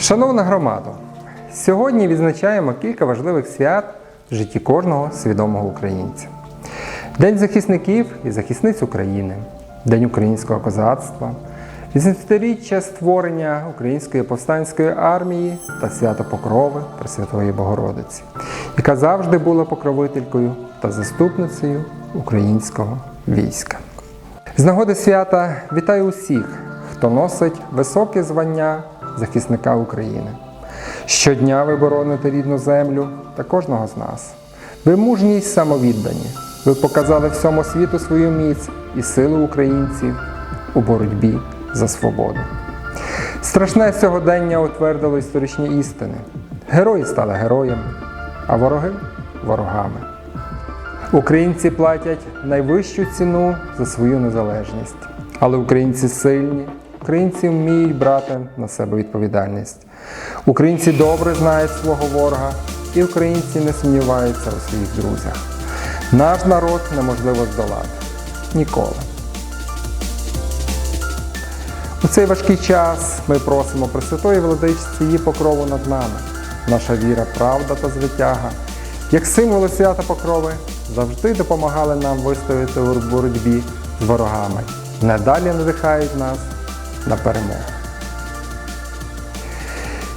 Шановна громада, сьогодні відзначаємо кілька важливих свят в житті кожного свідомого українця. День захисників і захисниць України, День українського козацтва, 80-річчя створення Української повстанської армії та свято Покрови Пресвятої Богородиці, яка завжди була покровителькою та заступницею українського війська. З нагоди свята вітаю усіх, хто носить високе звання захисника України. Щодня ви бороните рідну землю та кожного з нас. Ви мужні й самовіддані. Ви показали всьому світу свою міць і силу українців у боротьбі за свободу. Страшне сьогодення утвердило історичні істини. Герої стали героями, а вороги ворогами. Українці платять найвищу ціну за свою незалежність. Але українці сильні, українці вміють брати на себе відповідальність. Українці добре знають свого ворога, і українці не сумніваються у своїх друзях. Наш народ неможливо здолати ніколи. У цей важкий час ми просимо Пресвятої Владичці її покрову над нами. Наша віра, правда та звитяга, як символи свята покрови, завжди допомагали нам вистояти у боротьбі з ворогами. Надалі надихають нас на перемогу.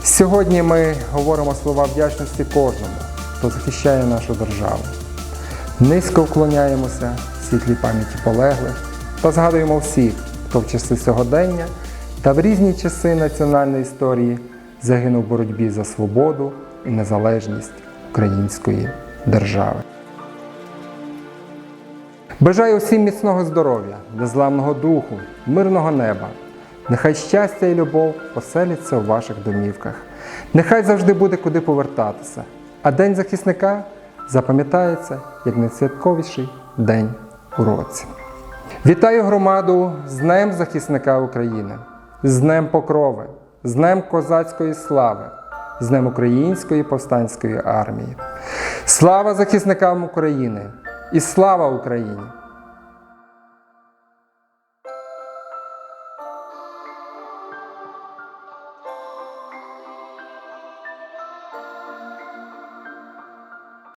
Сьогодні ми говоримо слова вдячності кожному, хто захищає нашу державу. Низько вклоняємося світлій пам'яті полеглих та згадуємо всіх, хто в часи сьогодення та в різні часи національної історії загинув в боротьбі за свободу і незалежність української держави. Бажаю усім міцного здоров'я, незламного духу, мирного неба. Нехай щастя і любов поселяться у ваших домівках. Нехай завжди буде куди повертатися. А День захисника запам'ятається як найсвятковіший день у році. Вітаю громаду з Днем захисника України, з Днем Покрови, з Днем козацької слави, з Днем Української повстанської армії. Слава захисникам України і слава Україні!